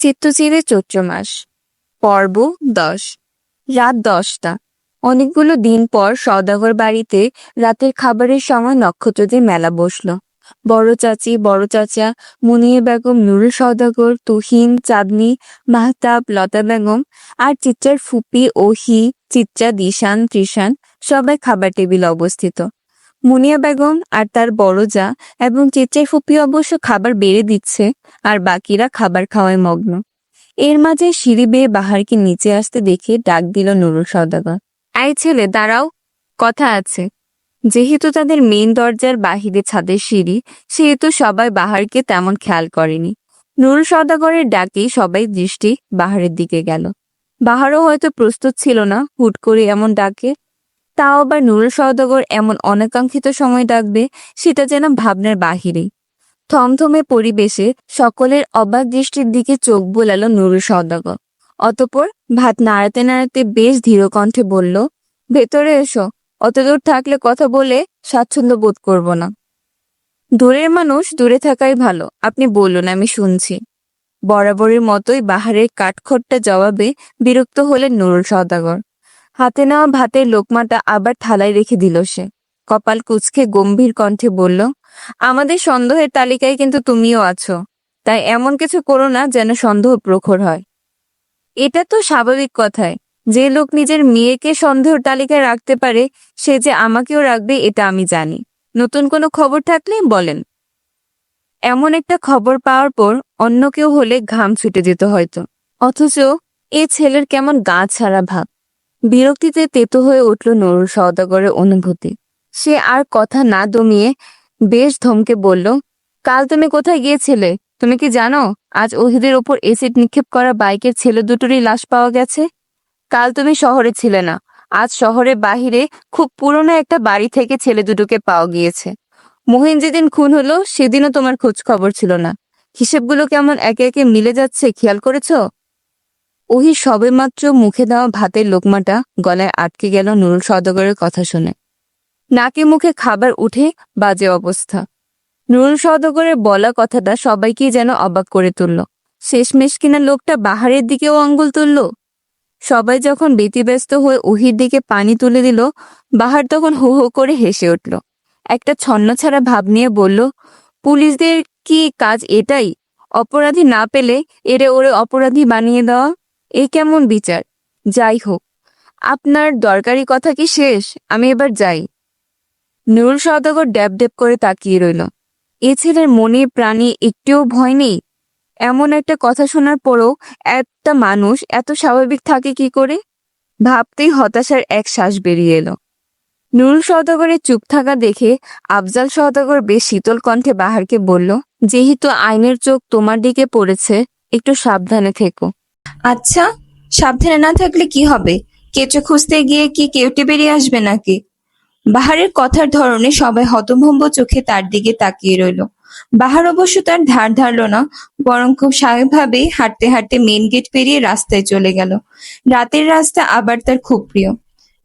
চিত্তচিরে চৈত্র মাস। পর্ব দশ। রাত দশটা। অনেকগুলো দিন পর সওদাগর বাড়িতে রাতের খাবারের সময় নক্ষত্রদের মেলা বসল। বড় চাচি, বড় চাচা, মুনিয়ে বেগম, নুরুল সওদাগর, তুহিন, চাঁদনি, মাহতাব, লতা বেগম আর চিত্রার ফুপি, ওহি, চিত্রা, দিশান, ত্রিশান সবাই খাবার টেবিলে অবস্থিত। মুনিয়া বেগম আর তার বড় যা এবং চিত্রার ফুপি অবশ্য খাবার বেড়ে দিচ্ছে, আর বাকিরা খাবার খাওয়ায় মগ্ন। এর মাঝে সিঁড়ি বেয়ে বাহারকে নিচে আসতে দেখে ডাক দিল নুরুল সওদাগর। এই ছেলে, দাঁড়াও, কথা আছে। যেহেতু তাদের মেন দরজার বাহিরে ছাদের সিঁড়ি, সেহেতু সবাই বাহারকে তেমন খেয়াল করেনি। নুরুল সওদাগরের ডাকেই সবাই দৃষ্টি বাহারের দিকে গেল। বাহারও হয়তো প্রস্তুত ছিল না হুট করে এমন ডাকে। তাও আবার নুরুল সওদাগর এমন অনাকাঙ্ক্ষিত সময় ডাকবে, সেটা যেন ভাবনার বাহিরে। থমথমে পরিবেশে সকলের অবাক দৃষ্টির দিকে চোখ বোলালো নুরুল সওদাগর। অতপর ভাত নাড়াতে নাড়াতে বেশ ধীর কণ্ঠে বলল, ভেতরে এসো, অতদূর থাকলে কথা বলে স্বাচ্ছন্দ্য বোধ করব না। দূরের মানুষ দূরে থাকাই ভালো, আপনি বলুন, আমি শুনছি। বরাবরের মতোই বাহারের কাঠখোট্টা জবাবে বিরক্ত হলেন নুরুল সওদাগর। হাতে নেওয়া ভাতের লোকমাটা আবার থালায় রেখে দিল সে। কপাল কুচকে গম্ভীর কণ্ঠে বলল, আমাদের সন্দেহের তালিকায় কিন্তু তুমিও আছো। তাই এমন কিছু করো না যেন সন্দেহ প্রখর হয়। এটা তো স্বাভাবিক কথায় যে লোক নিজের মেয়েকে সন্দেহের তালিকায় রাখতে পারে, সে যে আমাকেও রাখবে এটা আমি জানি। নতুন কোনো খবর থাকলে বলেন। এমন একটা খবর পাওয়ার পর অন্য কেউ হলে ঘাম ছুটে যেত হয়তো। অথচ এ ছেলের কেমন গা ছাড়া ভাব। বিরক্তিতে তেতো হয়ে উঠল নুরুল সওদাগরের অনুভূতি। সে আর কথা না দমিয়ে বেশ ধমকে বলল, কাল তুমি কোথায় গিয়েছিলে? তুমি কি জানো, আজ ওহিদের ওপর এসিড নিক্ষেপ করা বাইকের ছেলে দুটোরই লাশ পাওয়া গেছে? কাল তুমি শহরে ছিলে না, আজ শহরের বাহিরে খুব পুরনো একটা বাড়ি থেকে ছেলে দুটোকে পাওয়া গিয়েছে। মহিন যেদিন খুন হলো, সেদিনও তোমার খোঁজ খবর ছিল না। হিসেবগুলো কেমন একে একে মিলে যাচ্ছে, খেয়াল করেছ? ওহি সবেমাত্র মুখে দেওয়া ভাতের লোকমাটা গলায় আটকে গেল নুরুল সওদাগরের কথা শুনে। নাকে মুখে খাবার উঠে বাজে অবস্থা। নুরুল সওদাগরের বলা কথাটা সবাইকেই যেন অবাক করে তুলল। শেষমেশ কিনা লোকটা বাহারের দিকেও আঙ্গুল তুলল। সবাই যখন ব্যতিব্যস্ত হয়ে ওহির দিকে পানি তুলে দিল, বাহার তখন হো হো করে হেসে উঠল। একটা ছন্নছাড়া ভাব নিয়ে বলল, পুলিশদের কি কাজ এটাই? অপরাধী না পেলে এরে ওরে অপরাধী বানিয়ে দেওয়া? এ কেমন বিচার? যাই হোক, আপনার দরকারি কথা কি শেষ? আমি এবার যাই। নুরুল সওদাগর ড্যাব ড্যাব করে তাকিয়ে রইল। এ ছেলের মনে প্রাণী একটিও ভয় নেই? এমন একটা কথা শোনার পরও একটা মানুষ এত স্বাভাবিক থাকে কি করে? ভাবতেই হতাশার এক শ্বাস বেরিয়ে এলো। নুরুল সওদাগরের চুপ থাকা দেখে আফজাল সওদাগর বেশ শীতল কণ্ঠে বাহারকে বলল, যেহেতু আইনের চোখ তোমার দিকে পড়েছে, একটু সাবধানে থেকো। আচ্ছা সাবধানে না থাকলে কি হবে? কেঁচো খুঁজতে গিয়ে কি কেউটে বেরিয়ে আসবে নাকি? বাহারের কথার ধরনে সবাই হতভম্ব চোখে তার দিকে তাকিয়ে রইল। বাহার অবশ্য তার ধার ধারলো না, বরং খুব স্বাভাবিকভাবেই হাঁটতে হাঁটতে মেন গেট পেরিয়ে রাস্তায় চলে গেল। রাতের রাস্তা আবার তার খুব প্রিয়।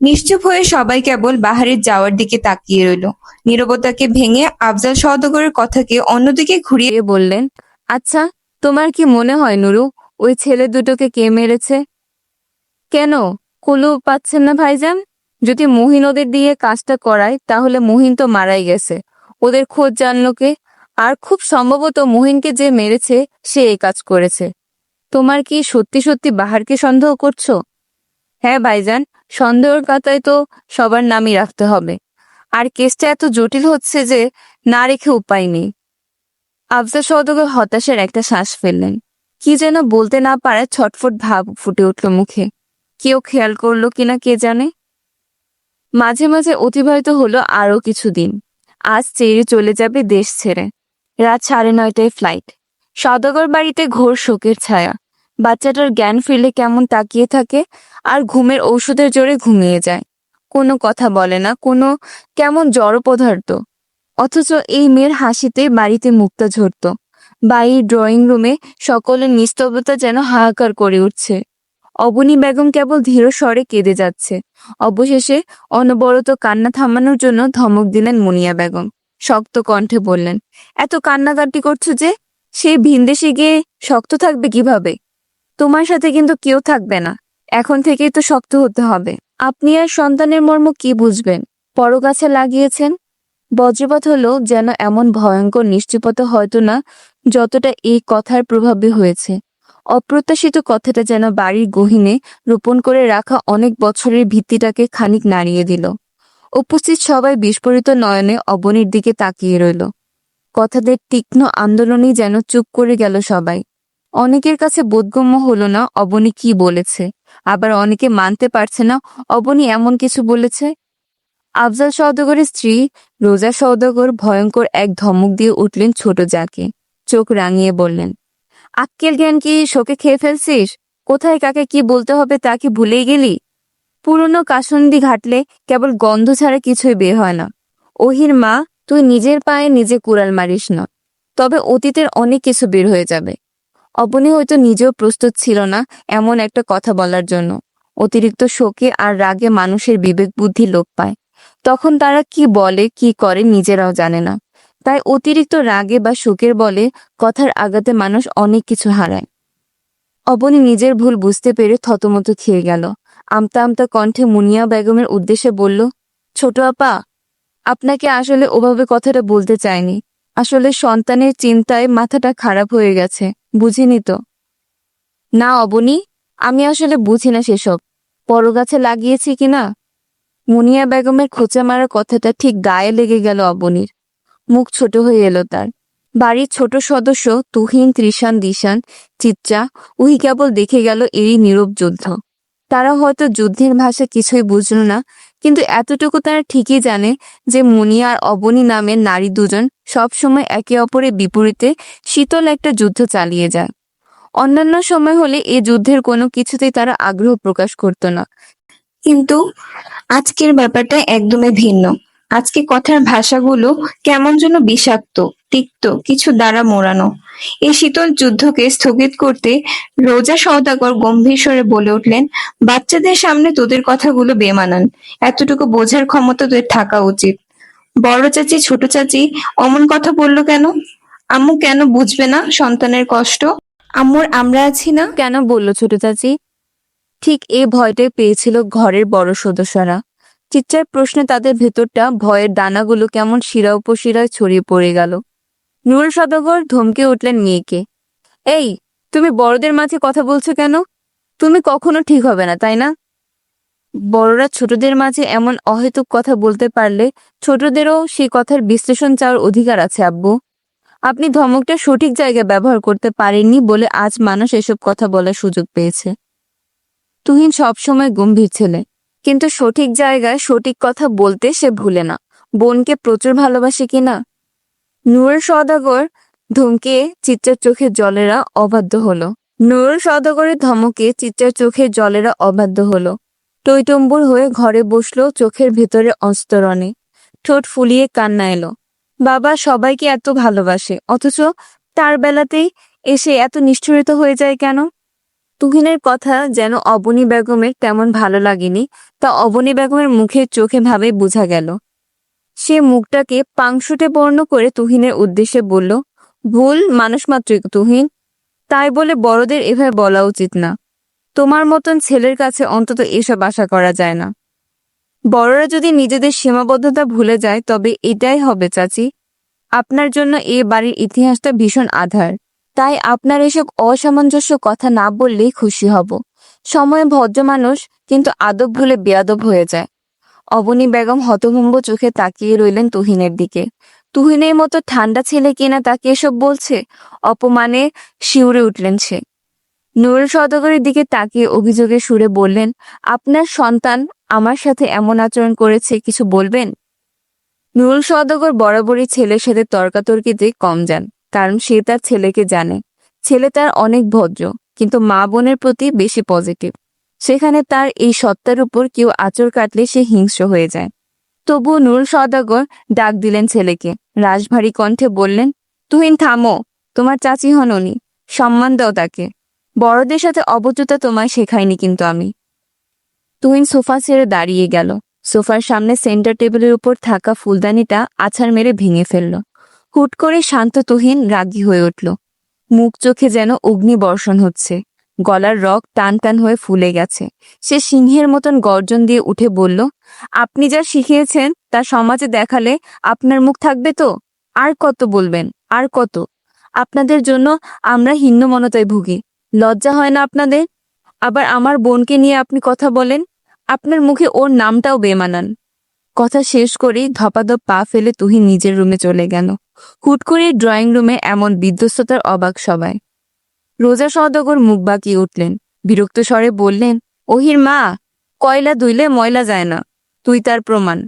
নিশ্চুপ হয়ে সবাই কেবল বাহারের যাওয়ার দিকে তাকিয়ে রইল। নীরবতাকে ভেঙে আফজাল সওদাগরের কথাকে অন্যদিকে ঘুরিয়ে বললেন আচ্ছা তোমার কি মনে হয় নুরু ওই ছেলে দুটোকে কে মেরেছে? কেন? কুলু পাচ্ছেন না ভাইজান? যদি মহিন ওদের দিয়ে কাজটা করায়, তাহলে মহিন তো মারাই গেছে। ওদের খোঁজ জানলো কে? আর খুব সম্ভবত মহিনকে যে মেরেছে, সে এই কাজ করেছে। তোমার কি সত্যি সত্যি বাহারকে সন্দেহ করছ? হ্যাঁ ভাইজান, সন্দেহের কাতায় তো সবার নামই রাখতে হবে। আর কেসটা এত জটিল হচ্ছে যে, না রেখে উপায় নেই। আফজাল সৌদগর হতাশার একটা শ্বাস ফেললেন। কি যেন বলতে না পারে ছটফট ভাব ফুটে উঠল মুখে। কেউ খেয়াল করল কিনা কে জানে? মাঝে মাঝে অতিবাহিত হলো আরও কিছুদিন আজ চেয়ে চলে যাবে দেশ ছেড়ে। রাত সাড়ে নয়টায় ফ্লাইট সদাগর বাড়িতে ঘোর শোকের ছায়া। বাচ্চাটার জ্ঞান ফিরলে কেমন তাকিয়ে থাকে আর ঘুমের ঔষধের জোরে ঘুমিয়ে যায়। কোনো কথা বলে না, কোনো কেমন জড় পদার্থ অথচ এই মেয়ের হাসিতে বাড়িতে মুক্তা ঝরত। বাড়ির ড্রয়িং রুমে সকলের নিস্তব্ধতা যেন হাহাকার করে উঠছে। অবনী বেগম কেবল ধীর স্বরে কেঁদে যাচ্ছে। অবশেষে অনবরত কান্না থামানোর জন্য ধমক দিলেন মুনিয়া বেগম। শক্ত কণ্ঠে বললেন, এত কান্নাকাটি করছ যে, সে ভিনদেশে গিয়ে শক্ত থাকবে কীভাবে? তোমার সাথে কিন্তু কেউ থাকবে না। এখন থেকেই তো শক্ত হতে হবে। আপনি আর সন্তানের মর্ম কি বুঝবেন? পরগাছে লাগিয়েছেন? বজ্রপাত হলো যেন এমন ভয়ঙ্কর নিশ্চুপতা হয়তো না যতটা এই কথার প্রভাবে হয়েছে। অপ্রত্যাশিত কথাটা যেন বাড়ির গহিনে রোপণ করে রাখা অনেক বছরের ভিত্তিটাকে খানিক নাড়িয়ে দিল। উপস্থিত সবাই বিস্ফোরিত নয়নে অবনীর দিকে তাকিয়ে রইল। কথাদের তীক্ষ্ণ আন্দোলনই যেন চুপ করে গেল সবাই। অনেকের কাছে বোধগম্য হলো না অবনী কি বলেছে। আবার অনেকে মানতে পারছে না অবনী এমন কিছু বলেছে। আফজাল সওদাগরের স্ত্রী রোজা সওদাগর ভয়ঙ্কর এক ধমক দিয়ে উঠলেন ছোট যাকে চোখ রাঙিয়ে বললেন, আক্কেল জ্ঞান কি শোকে খেয়ে ফেলছিস? কোথায় কাকে কি বলতে হবে তা কি ভুলেই গেলি? পুরনো কাসন্দি ঘাটলে কেবল গন্ধ ছাড়া কিছুই বের হয় না। ওহির মা, তুই নিজের পায়ে নিজে কুড়াল মারিস না, তবে অতীতের অনেক কিছু বের হয়ে যাবে। অবনী হয়তো নিজেও প্রস্তুত ছিল না এমন একটা কথা বলার জন্য। অতিরিক্ত শোকে আর রাগে মানুষের বিবেক বুদ্ধি লোপ পায়। তখন তারা কি বলে, কি করে নিজেরাও জানে না। তাই অতিরিক্ত রাগে বা শোকের বলে কথার আঘাতে মানুষ অনেক কিছু হারায়। অবনী নিজের ভুল বুঝতে পেরে থতমত খেয়ে গেল। আমতা আমতা কণ্ঠে মুনিয়া বেগমের উদ্দেশ্যে বলল, ছোট আপা, আপনাকে আসলে ওভাবে কথাটা বলতে চাইনি। আসলে সন্তানের চিন্তায় মাথাটা খারাপ হয়ে গেছে, বুঝিনি তো? না অবনী, আমি আসলে বুঝি না সেসব। পরগাছে লাগিয়েছি কিনা? মুনিয়া বেগমের খোঁচা মারা কথাটা ঠিক গায়ে লেগে গেল অবনীর। মুখ ছোট হয়ে এলো তার। বাড়ির ছোট সদস্য তুহিন ত্রিশান দিশান, চিত্রা, উহি কেবল দেখে গেল এরই নীরব যুদ্ধ। তারা হয়তো যুদ্ধের ভাষা কিছুই বুঝল না, কিন্তু এতটুকু তারা ঠিকই জানে যে মুনিয়া আর অবনী নামের নারী দুজন সবসময় একে অপরের বিপরীতে শীতল একটা যুদ্ধ চালিয়ে যায়। অন্যান্য সময় হলে এই যুদ্ধের কোনো কিছুতেই তারা আগ্রহ প্রকাশ করতো না। কিন্তু আজকের ব্যাপারটা একদমই ভিন্ন। আজকে কথার ভাষাগুলো কেমন যেন বিষাক্ত তিক্ত কিছু দ্বারা মোড়ানো। এই শীতল যুদ্ধকে স্থগিত করতে রোজা সওদাগর গম্ভীর স্বরে বলে উঠলেন বাচ্চাদের সামনে তোদের কথাগুলো বেমানান। এতটুকু বোঝার ক্ষমতা তোদের থাকা উচিত। বড় চাচি ছোট চাচি অমন কথা বলল কেন? আম্মু কেন বুঝবে না সন্তানের কষ্ট? আম্মুর আমরা আছি না? কেন বলল ছোট চাচি? ঠিক এই ভয়টাই পেয়েছিল ঘরের বড় সদস্যরা। চিচ্চার প্রশ্নে তাদের ভেতরটা ভয়ের দানাগুলো কেমন শিরা উপশিরায় ছড়িয়ে পড়ে গেল। নুরুল সদাগর ধমকে উঠলেন মেয়েকে। এই, তুমি বড়দের মাঝে কথা বলছো কেন? তুমি কখনো ঠিক হবে না, তাই না? বড়রা ছোটদের মাঝে এমন অহেতুক কথা বলতে পারলে ছোটদেরও সেই কথার বিশ্লেষণ চাওয়ার অধিকার আছে, আব্বু। আপনি ধমকটা সঠিক জায়গায় ব্যবহার করতে পারেননি বলে আজ মানুষ এসব কথা বলার সুযোগ পেয়েছে। তুহিন সবসময় গম্ভীর ছেলে। কিন্তু সঠিক জায়গায় সঠিক কথা বলতে সে ভুলে না। বোনকে প্রচুর ভালোবাসে কিনা নূরের সদাগর ধমকে চিত্রার চোখের জলেরা অবাধ্য হলো। নূরের সদাগরের ধমকে চিত্রার চোখের জলেরা অবাধ্য হলো। টইটম্বুর হয়ে ঘরে বসল চোখের ভেতরে অস্তরণে। ঠোঁট ফুলিয়ে কান্না এলো। বাবা সবাইকে এত ভালোবাসে, অথচ তার বেলাতেই এসে এত নিষ্ঠুরিত হয়ে যায় কেন? তুহিনের কথা যেন অবনী বেগমের তেমন ভালো লাগেনি, তা অবনী বেগমের মুখের চোখে ভাবে বোঝা গেল। সে মুখটাকে পাংশুটে বর্ণ করে তুহিনের উদ্দেশ্যে বলল, ভুল মানুষ মাত্রই তুহিন। তাই বলে বড়দের এভাবে বলা উচিত না। তোমার মতন ছেলের কাছে অন্তত এসব আশা করা যায় না। বড়রা যদি নিজেদের সীমাবদ্ধতা ভুলে যায়, তবে এটাই হবে, চাচি। আপনার জন্য এ বাড়ির ইতিহাসটা ভীষণ আধার। তাই আপনার এসব অসামঞ্জস্য কথা না বললেই খুশি হব। সময়ে ভদ্র মানুষ, কিন্তু আদব ভুলে বেয়াদব হয়ে যায়। অবনী বেগম হতভম্ব চোখে তাকিয়ে রইলেন তুহিনের দিকে। তুহিনের মতো ঠান্ডা ছেলে কিনা তাকে এসব বলছে? অপমানে শিউরে উঠলেন সে। নুরুল সদগরের দিকে তাকিয়ে অভিযোগের সুরে বললেন, আপনার সন্তান আমার সাথে এমন আচরণ করেছে, কিছু বলবেন? নুরুল সদগর বরাবরই ছেলের সাথে তর্কাতর্কিতে কম যান। কারণ সে তার ছেলেকে জানে। ছেলে তার অনেক ভদ্র, কিন্তু মা বোনের প্রতি বেশি পজিটিভ সেখানে তার এই সত্তার উপর কেউ আচর কাটলে সে হিংস্র হয়ে যায়। তবুও নুরুল সদাগর ডাক দিলেন ছেলেকে। রাজভারী কণ্ঠে বললেন, তুহিন, থামো। তোমার চাচি হন উনি। সম্মান দাও তাকে। বড়দের সাথে অবচতা তোমায় শেখাইনি কিন্তু আমি। তুহিন সোফা ছেড়ে দাঁড়িয়ে গেল। সোফার সামনে সেন্টার টেবিলের উপর থাকা ফুলদানিটা আছাড় মেরে ভেঙে ফেলল। হুট করে শান্ত তুহিন রাগী হয়ে উঠল। মুখ চোখে যেন অগ্নি বর্ষণ হচ্ছে। গলার রক টান টান হয়ে ফুলে গেছে। সে সিংহের মতন গর্জন দিয়ে উঠে বলল, আপনি যা শিখিয়েছেন, তা সমাজে দেখালে আপনার মুখ থাকবে তো? আর কত বলবেন? আর কত? আপনাদের জন্য আমরা হিন্নমনতায় ভুগি। লজ্জা হয় না আপনাদের? আবার আমার বোনকে নিয়ে আপনি কথা বলেন? আপনার মুখে ওর নামটাও বেমানান। কথা শেষ করেই ধপাধপ পা ফেলে তুহিন নিজের রুমে চলে গেল। হুট করে ড্রয়িং রুমে এমন বিধ্বস্ততার অবাক সবাই। রোজা সওদাগর মুখ বাঁকিয়ে উঠলেন। বিরক্ত স্বরে বললেন ওহির মা, কয়লা ধুইলে ময়লা যায় না। তুই তার প্রমাণ।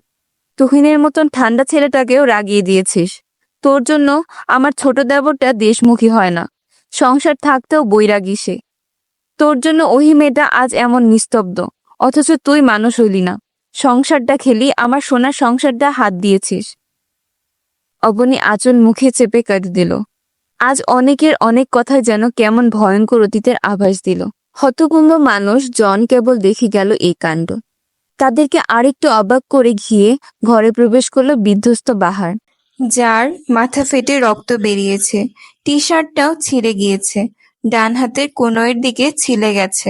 তুহিনের মতন ঠান্ডা ছেলেটাকেও রাগিয়ে দিয়েছিস। তোর জন্য আমার ছোট দেবরটা দেশমুখী হয় না। সংসার থাকতেও বৈরাগী সে। তোর জন্য ওহি মেয়েটা আজ এমন নিস্তব্ধ। অথচ তুই মানুষ হইলি না। সংসারটা খেলি, আমার সোনার সংসারটা হাত দিয়েছিস। অবনী আচল মুখে চেপে কেটে দিল। আজ অনেকের অনেক কথায় যেন কেমন ভয়ঙ্কর অতীতের আভাস দিল। হতকুম্ভ মানুষ জন কেবল দেখে গেল এই কাণ্ড। তাদেরকে আরেকটু অবাক করে ঘিয়ে ঘরে প্রবেশ করল বিধ্বস্ত বাহার। যার মাথা ফেটে রক্ত বেরিয়েছে। টি শার্টটাও ছিঁড়ে গিয়েছে। ডান হাতের কোনয়ের দিকে ছিলে গেছে।